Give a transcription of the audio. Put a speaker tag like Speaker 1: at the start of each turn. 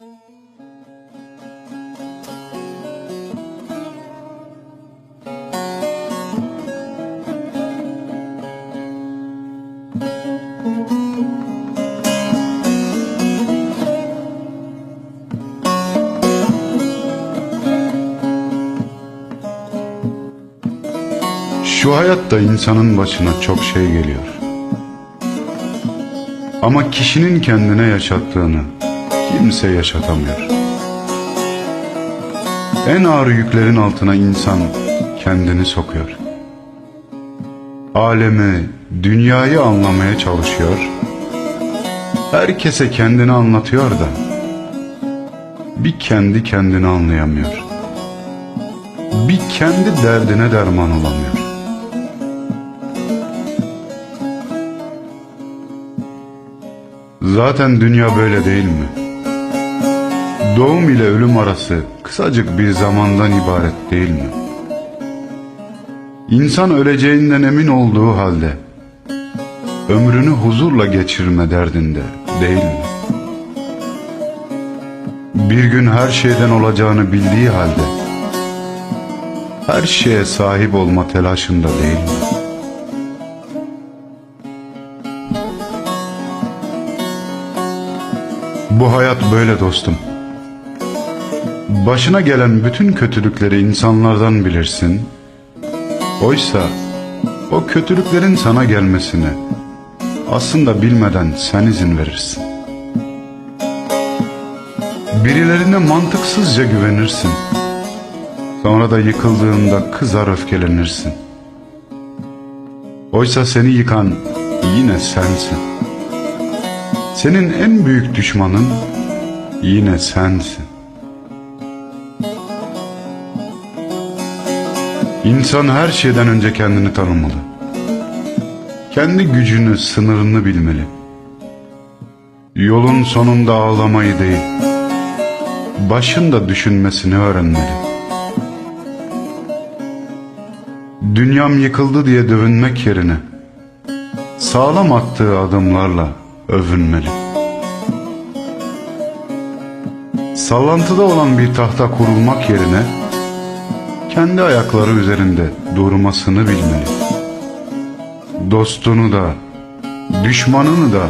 Speaker 1: Şu hayatta insanın başına çok şey geliyor. Ama kişinin kendine yaşattığını kimse yaşatamıyor. En ağır yüklerin altına insan kendini sokuyor. Alemi, dünyayı anlamaya çalışıyor. Herkese kendini anlatıyor da bir kendi kendini anlayamıyor. Bir kendi derdine derman olamıyor. Zaten dünya böyle değil mi? Doğum ile ölüm arası kısacık bir zamandan ibaret değil mi? İnsan öleceğinden emin olduğu halde ömrünü huzurla geçirme derdinde değil mi? Bir gün her şeyden olacağını bildiği halde her şeye sahip olma telaşında değil mi? Bu hayat böyle dostum. Başına gelen bütün kötülükleri insanlardan bilirsin. Oysa o kötülüklerin sana gelmesine aslında bilmeden sen izin verirsin. Birilerine mantıksızca güvenirsin. Sonra da yıkıldığında kızar öfkelenirsin. Oysa seni yıkan yine sensin. Senin en büyük düşmanın yine sensin. İnsan her şeyden önce kendini tanımalı. Kendi gücünü, sınırını bilmeli. Yolun sonunda ağlamayı değil, başında düşünmesini öğrenmeli. Dünyam yıkıldı diye dövünmek yerine sağlam attığı adımlarla övünmeli. Sallantıda olan bir tahta kurulmak yerine kendi ayakları üzerinde durmasını bilmeli. Dostunu da, düşmanını da